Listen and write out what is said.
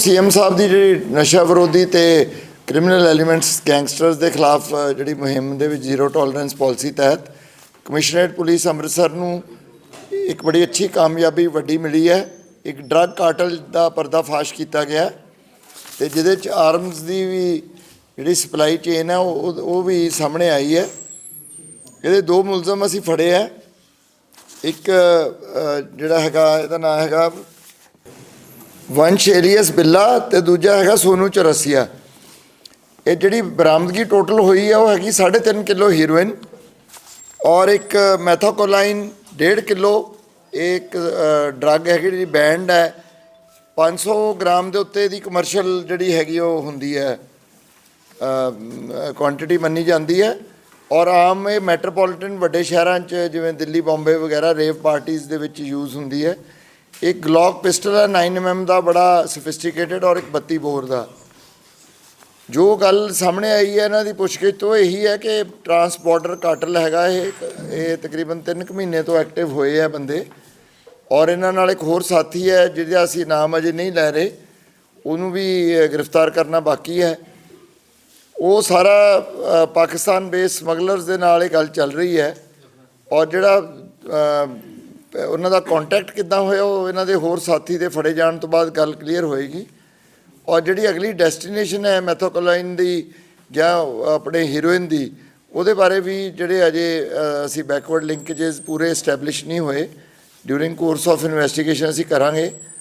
CM ਸਾਹਿਬ ਦੀ ਜਿਹੜੀ ਨਸ਼ਾ ਵਿਰੋਧੀ ਤੇ ਕ੍ਰਿਮੀਨਲ ਐਲੀਮੈਂਟਸ ਗੈਂਗਸਟਰਸ ਦੇ ਖਿਲਾਫ ਜਿਹੜੀ ਮੁਹਿੰਮ ਦੇ ਵਿੱਚ ਜ਼ੀਰੋ ਟੋਲਰੈਂਸ ਪਾਲਿਸੀ ਤਹਿਤ ਕਮਿਸ਼ਨਰੇਟ ਪੁਲਿਸ ਅੰਮ੍ਰਿਤਸਰ ਨੂੰ ਇੱਕ ਬੜੀ ਅੱਛੀ ਕਾਮਯਾਬੀ ਵੱਡੀ ਮਿਲੀ ਹੈ। ਇੱਕ ਡਰੱਗ ਕਾਰਟਲ ਦਾ ਪਰਦਾਫਾਸ਼ ਕੀਤਾ ਗਿਆ ਹੈ ਤੇ ਜਿਹਦੇ ਚ ਆਰਮਸ ਦੀ ਵੀ ਜਿਹੜੀ ਸਪਲਾਈ ਚੇਨ ਹੈ, ਉਹ ਉਹ ਵੀ ਸਾਹਮਣੇ ਆਈ ਹੈ। ਇਹਦੇ ਦੋ ਮੁਲਜ਼ਮ ਅਸੀਂ ਫੜੇ ਹੈ। ਇੱਕ ਜਿਹੜਾ ਹੈਗਾ, ਇਹਦਾ ਨਾਮ ਹੈਗਾ ਵੰਸ਼ ਏਲੀਅਸ ਬਿੱਲਾ ਤੇ ਦੂਜਾ ਹੈਗਾ ਸੋਨੂ ਚਰਸੀਆ। ਇਹ ਜਿਹੜੀ ਬਰਾਮਦਗੀ ਟੋਟਲ ਹੋਈ ਹੈ ਉਹ ਹੈਗੀ 3.5 ਕਿਲੋ ਹੀਰੋਇਨ ਔਰ ਇੱਕ ਮੈਥੋਕੋਲਾਈਨ 1.5 ਕਿਲੋ। ਇੱਕ ਡਰੱਗ ਹੈਗੀ ਜਿਹੜੀ ਬੈਂਡ ਹੈ। 500 ਗ੍ਰਾਮ ਦੇ ਉੱਤੇ ਦੀ ਕਮਰਸ਼ੀਅਲ ਜਿਹੜੀ ਹੈਗੀ ਉਹ ਹੁੰਦੀ ਹੈ ਕੁਆਂਟੀਟੀ ਮੰਨੀ ਜਾਂਦੀ ਹੈ। ਔਰ ਆਮ ਇਹ ਮੈਟਰੋਪੋਲੀਟਨ ਵੱਡੇ ਸ਼ਹਿਰਾਂ 'ਚ ਜਿਵੇਂ ਦਿੱਲੀ, ਬੰਬੇ ਵਗੈਰਾ ਰੇਵ ਪਾਰਟੀਆਂ ਦੇ ਵਿੱਚ ਯੂਜ਼ ਹੁੰਦੀ ਹੈ। ਇੱਕ ਗਲੌਕ ਪਿਸਟਲ ਹੈ 9 mm ਦਾ ਬੜਾ ਸਫਿਸਟੀਕੇਟਡ ਔਰ ਇੱਕ 32 ਬੋਰ ਦਾ। ਜੋ ਗੱਲ ਸਾਹਮਣੇ ਆਈ ਹੈ, ਇਹਨਾਂ ਦੀ ਪੁੱਛਗਿੱਛ ਤੋਂ ਇਹੀ ਹੈ ਕਿ ਟਰਾਂਸਪੋਰਟਰ ਕਾਟਲ ਹੈਗਾ ਇਹ ਇਹ ਤਕਰੀਬਨ 3 ਕੁ ਮਹੀਨੇ ਤੋਂ ਐਕਟਿਵ ਹੋਏ ਆ ਬੰਦੇ। ਔਰ ਇਹਨਾਂ ਨਾਲ ਇੱਕ ਹੋਰ ਸਾਥੀ ਹੈ, ਜਿਹਦਾ ਅਸੀਂ ਨਾਮ ਅਜੇ ਨਹੀਂ ਲੈ ਰਹੇ। ਉਹਨੂੰ ਵੀ ਗ੍ਰਿਫਤਾਰ ਕਰਨਾ ਬਾਕੀ ਹੈ। ਉਹ ਸਾਰਾ ਪਾਕਿਸਤਾਨ ਬੇਸ ਸਮਗਲਰਸ ਦੇ ਨਾਲ ਇਹ ਗੱਲ ਚੱਲ ਰਹੀ ਹੈ। ਔਰ ਜਿਹੜਾ ਉਹਨਾਂ ਦਾ ਕੰਟੈਕਟ ਕਿੱਦਾਂ ਹੋਇਆ, ਉਹ ਇਹਨਾਂ ਦੇ ਹੋਰ ਸਾਥੀ ਦੇ ਫੜੇ ਜਾਣ ਤੋਂ ਬਾਅਦ ਗੱਲ ਕਲੀਅਰ ਹੋਏਗੀ। ਔਰ ਜਿਹੜੀ ਅਗਲੀ ਡੈਸਟੀਨੇਸ਼ਨ ਹੈ ਮੈਥੋਕੋਲਾਈਨ ਦੀ ਜਾਂ ਆਪਣੇ ਹੀਰੋਇਨ ਦੀ, ਉਹਦੇ ਬਾਰੇ ਵੀ ਜਿਹੜੇ ਅਜੇ ਅਸੀਂ ਬੈਕਵਰਡ ਲਿੰਕੇजेस ਪੂਰੇ ਐਸਟੈਬਲਿਸ਼ ਨਹੀਂ ਹੋਏ। ਡਿਊਰਿੰਗ ਕੋਰਸ ਆਫ ਇਨਵੈਸਟੀਗੇਸ਼ਨ ਅਸੀਂ ਕਰਾਂਗੇ।